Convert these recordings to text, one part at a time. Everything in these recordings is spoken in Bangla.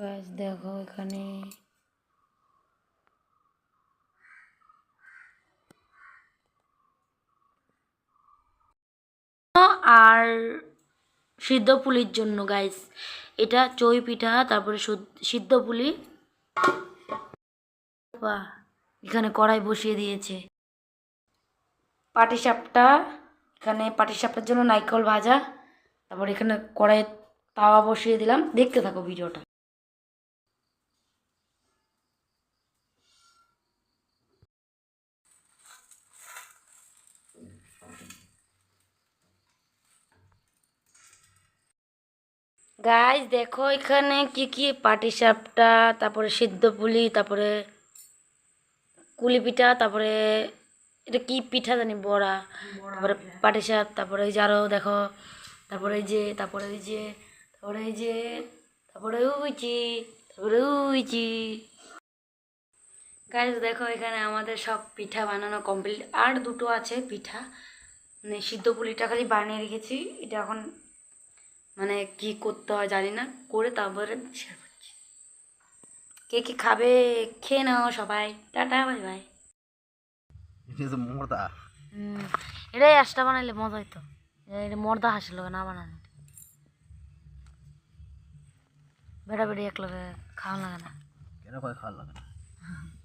গাছ দেখো এখানে। আর সিদ্ধ পুলির জন্য গাইস এটা চই পিঠা, তারপরে সুদ- সিদ্ধ পুলি। এখানে কড়াই বসিয়ে দিয়েছে। পাটিসাপটা, এখানে পাটিসাপটার জন্য নারকেল ভাজা, তারপর এখানে কড়াইয়ে তাওয়া বসিয়ে দিলাম। দেখতে থাকো ভিডিওটা। গাইজ দেখো এখানে কি কি পাটিসাপটা তারপরে সিদ্ধ পুলি তারপরে কুলি পিঠা তারপরে এটা কি পিঠা জানি বড়া তারপরে পাটিসাপ তারপরে এই যে আরও দেখো তারপরে এই যে তারপরে এই যে তারপরে এই যে তারপরে উইচি তারপরে উইচি। গাইজ দেখো এখানে আমাদের সব পিঠা বানানো কমপ্লিট আর দুটো আছে পিঠা। মানে সিদ্ধ পুলিটা খালি বানিয়ে রেখেছি। এটা এখন মানে কি করতে হয় জানি না। করে তারপরে শেয়ার করছি। কে কি খাবে খেয়ে নাও সবাই। টাটা বাই বাই যে এটাই আশটা বানাইলে মজা হইতো। এটা মর্দা হাসিল না বানানো বেড়া বেড়ি এক লগে খাওয়া লাগে না। কেন খাওয়া লাগে না?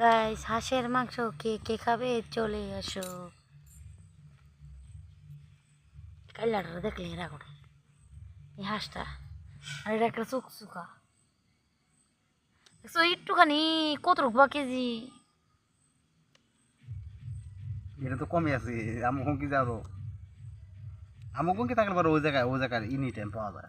গাইস হাঁসের মাংস কে কে খাবে? চলে আসো। কাল্লাটা দেখলে এরা করে। এই হাঁসটা। আর এটা একটা চুক চুকা দেখছ একটুখানি কত রুপা কেজি? এটা তো কমে আছে আমি কি যাব। আমি কি থাকলে পরে ওই জায়গায় ওই জায়গায় এনি টাইম পাওয়া যায়।